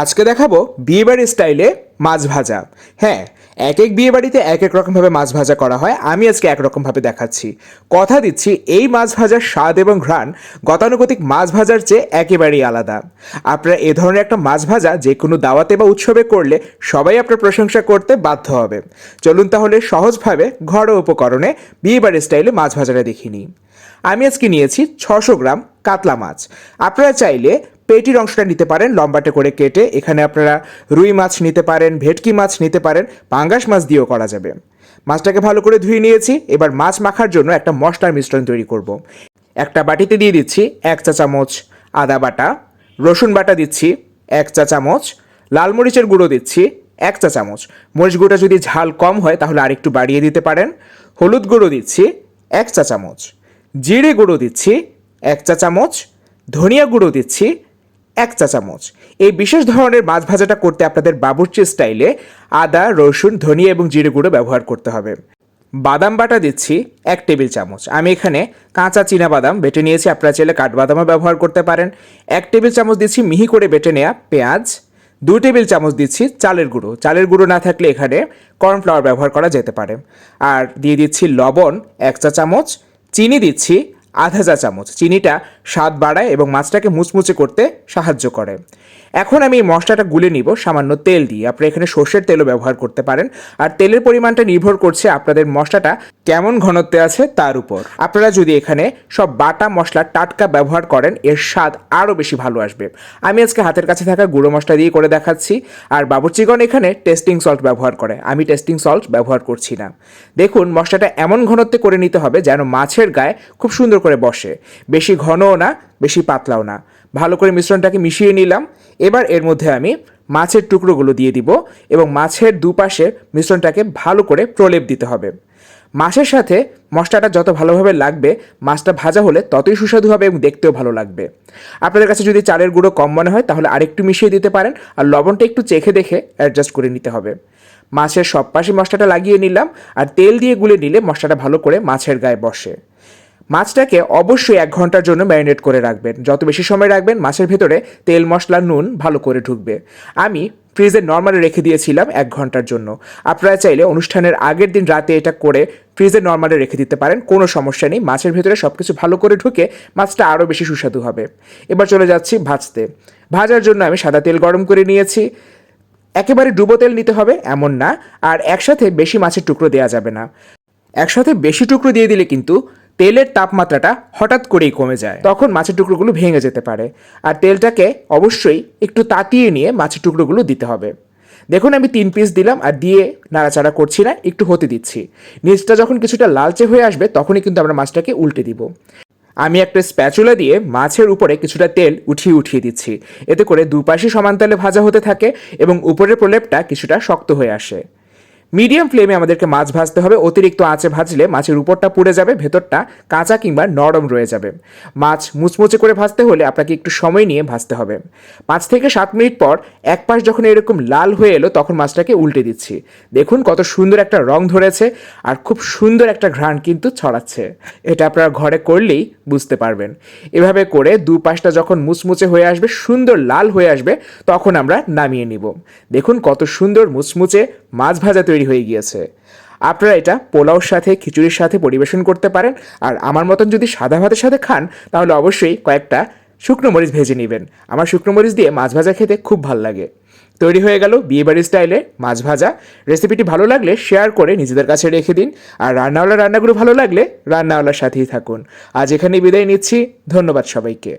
আজকে দেখাবো বিয়েবাড়ির স্টাইলে মাছ ভাজা। হ্যাঁ এক এক বিয়ে বাড়িতে এক এক রকমভাবে মাছ ভাজা করা হয়, আমি আজকে একরকমভাবে দেখাচ্ছি। কথা দিচ্ছি, এই মাছ ভাজার স্বাদ এবং ঘ্রাণ গতানুগতিক মাছ ভাজার চেয়ে একেবারেই আলাদা। আপনারা এ ধরনের একটা মাছ ভাজা যে কোনো দাওয়াতে বা উৎসবে করলে সবাই আপনার প্রশংসা করতে বাধ্য হবে। চলুন তাহলে সহজভাবে ঘরোয়া উপকরণে বিয়েবাড়ির স্টাইলে মাছ ভাজাটা দেখিনি আমি আজকে নিয়েছি ছশো গ্রাম কাতলা মাছ। আপনারা চাইলে পেটির অংশটা নিতে পারেন, লম্বাটে করে কেটে। এখানে আপনারা রুই মাছ নিতে পারেন, ভেটকি মাছ নিতে পারেন, পাঙ্গাস মাছ দিয়েও করা যাবে। মাছটাকে ভালো করে ধুয়ে নিয়েছি। এবার মাছ মাখার জন্য একটা মশলার মিশ্রণ তৈরি করব। একটা বাটিতে দিয়ে দিচ্ছি এক চা চামচ আদা বাটা, রসুন বাটা দিচ্ছি এক চা চামচ, লাল মরিচের গুঁড়ো দিচ্ছি এক চা চামচ। মরিচ গুঁড়োটা যদি ঝাল কম হয়, তাহলে আরেকটু বাড়িয়ে দিতে পারেন। হলুদ গুঁড়ো দিচ্ছি এক চা চামচ। জিরে গুঁড়ো দিচ্ছি এক চা চামচ। ধনিয়া গুঁড়ো দিচ্ছি এক চা চামচ। এই বিশেষ ধরনের মাছ ভাজাটা করতে আপনাদের বাবুর্চি স্টাইলে আদা, রসুন, ধনিয়া এবং জিরে গুঁড়ো ব্যবহার করতে হবে। বাদাম বাটা দিচ্ছি এক টেবিল চামচ। আমি এখানে কাঁচা চীনা বাদাম বেটে নিয়েছি। আপনারা চাইলে কাঠবাদামও ব্যবহার করতে পারেন। এক টেবিল চামচ দিচ্ছি মিহি করে বেটে নেওয়া পেঁয়াজ। দু টেবিল চামচ দিচ্ছি চালের গুঁড়ো। চালের গুঁড়ো না থাকলে এখানে কর্নফ্লাওয়ার ব্যবহার করা যেতে পারে। আর দিয়ে দিচ্ছি লবণ এক চা চামচ। চিনি দিচ্ছি আধা চা চামচ। চিনিটা স্বাদ বাড়ায় এবং মাছটাকে মুচমুচে করতে সাহায্য করে। এখন আমি এই মশলাটা গুলে নিব, সামান্য তেল দিয়ে। আপনি এখানে সর্ষের তেলও ব্যবহার করতে পারেন। আর তেলের পরিমাণটা নির্ভর করছে আপনাদের মশলাটা কেমন ঘনত্বে আছে তার উপর। আপনারা যদি এখানে সব বাটা মশলা টাটকা ব্যবহার করেন, এর স্বাদ আরও বেশি ভালো আসবে। আমি আজকে হাতের কাছে থাকা গুঁড়ো মশলা দিয়ে করে দেখাচ্ছি। আর বাবুর্চিগণ এখানে টেস্টিং সল্ট ব্যবহার করে। আমি টেস্টিং সল্ট ব্যবহার করছি না। দেখুন, মশলাটা এমন ঘনত্বে করে নিতে হবে যেন মাছের গায়ে খুব সুন্দর করে বসে। বেশি ঘনও না, বেশি পাতলাও না। ভালো করে মিশ্রণটাকে মিশিয়ে নিলাম। এবার এর মধ্যে আমি মাছের টুকরোগুলো দিয়ে দিব এবং মাছের দুপাশে মিশ্রণটাকে ভালো করে প্রলেপ দিতে হবে। মাছের সাথে মশলাটা যত ভালোভাবে লাগবে, মাছটা ভাজা হলে ততই সুস্বাদু হবে এবং দেখতেও ভালো লাগবে। আপনাদের কাছে যদি চালের গুঁড়ো কম মনে হয়, তাহলে আরেকটু মিশিয়ে দিতে পারেন আর লবণটা একটু চেখে দেখে অ্যাডজাস্ট করে নিতে হবে। মাছের সব পাশে মশলাটা লাগিয়ে নিলাম আর তেল দিয়ে গুলে নিলে মশলাটা ভালো করে মাছের গায়ে বসে। মাছটাকে অবশ্যই এক ঘণ্টার জন্য ম্যারিনেট করে রাখবেন। যত বেশি সময় রাখবেন, মাছের ভেতরে তেল, মশলা, নুন ভালো করে ঢুকবে। আমি ফ্রিজে নর্মালে রেখে দিয়েছিলাম এক ঘণ্টার জন্য। আপনারা চাইলে অনুষ্ঠানের আগের দিন রাতে এটা করে ফ্রিজে নর্মালে রেখে দিতে পারেন, কোনো সমস্যা নেই। মাছের ভেতরে সব কিছু ভালো করে ঢুকে মাছটা আরও বেশি সুস্বাদু হবে। এবার চলে যাচ্ছি ভাজতে। ভাজার জন্য আমি সাদা তেল গরম করে নিয়েছি। একেবারে ডুবো তেল নিতে হবে, এমন না। আর একসাথে বেশি মাছের টুকরো দেওয়া যাবে না। একসাথে বেশি টুকরো দিয়ে দিলে কিন্তু তেলের তাপমাত্রাটা হঠাৎ করেই কমে যায়। তখন মাছের টুকরোগুলো ভেঙে যেতে পারে। আর তেলটাকে অবশ্যই একটু তাতিয়ে নিয়ে মাছের টুকরোগুলো দিতে হবে। দেখুন, আমি তিন পিস দিলাম আর দিয়ে নাড়াচাড়া করছি না, একটু হতে দিচ্ছি। নিচটা যখন কিছুটা লালচে হয়ে আসবে, তখনই কিন্তু আমরা মাছটাকে উল্টে দিব। আমি একটা স্প্যাচুলা দিয়ে মাছের উপরে কিছুটা তেল উঠিয়ে উঠিয়ে দিচ্ছি। এতে করে দুপাশে সমান তেলে ভাজা হতে থাকে এবং উপরের প্রলেপটা কিছুটা শক্ত হয়ে আসে। মিডিয়াম ফ্লেমে আমাদেরকে মাছ ভাজতে হবে। অতিরিক্ত আঁচে ভাজলে মাছের উপরটা পুড়ে যাবে, ভেতরটা কাঁচা কিংবা নরম রয়ে যাবে। মাছ মুচমুচে করে ভাজতে হলে আপনাকে একটু সময় নিয়ে ভাজতে হবে। পাঁচ থেকে সাত মিনিট পর এক পাশ যখন এরকম লাল হয়ে এলো, তখন মাছটাকে উল্টে দিচ্ছি। দেখুন কত সুন্দর একটা রং ধরেছে আর খুব সুন্দর একটা ঘ্রাণ কিন্তু ছড়াচ্ছে। এটা আপনারা ঘরে করলেই বুঝতে পারবেন। এভাবে করে দু পাশটা যখন মুচমুচে হয়ে আসবে, সুন্দর লাল হয়ে আসবে, তখন আমরা নামিয়ে নিব। দেখুন কত সুন্দর মুচমুচে মাছ ভাজা তৈরি হয়ে গিয়েছে। আপনারা এটা পোলাওর সাথে, খিচুড়ির সাথে পরিবেশন করতে পারেন। আর আমার মতন যদি সাদা ভাতের সাথে খান, তাহলে অবশ্যই কয়েকটা শুকনো মরিচ ভেজে নেবেন। আমার শুকনো মরিচ দিয়ে মাছ ভাজা খেতে খুব ভালো লাগে। তৈরি হয়ে গেল বিয়েবাড়ির স্টাইলে মাছ ভাজা। রেসিপিটি ভালো লাগলে শেয়ার করে নিজেদের কাছে রেখে দিন। আর রান্নাওয়ালা রান্নাগুলো ভালো লাগলে রান্নাওয়ালার সাথেই থাকুন। আজ এখানে বিদায় নিচ্ছি। ধন্যবাদ সবাইকে।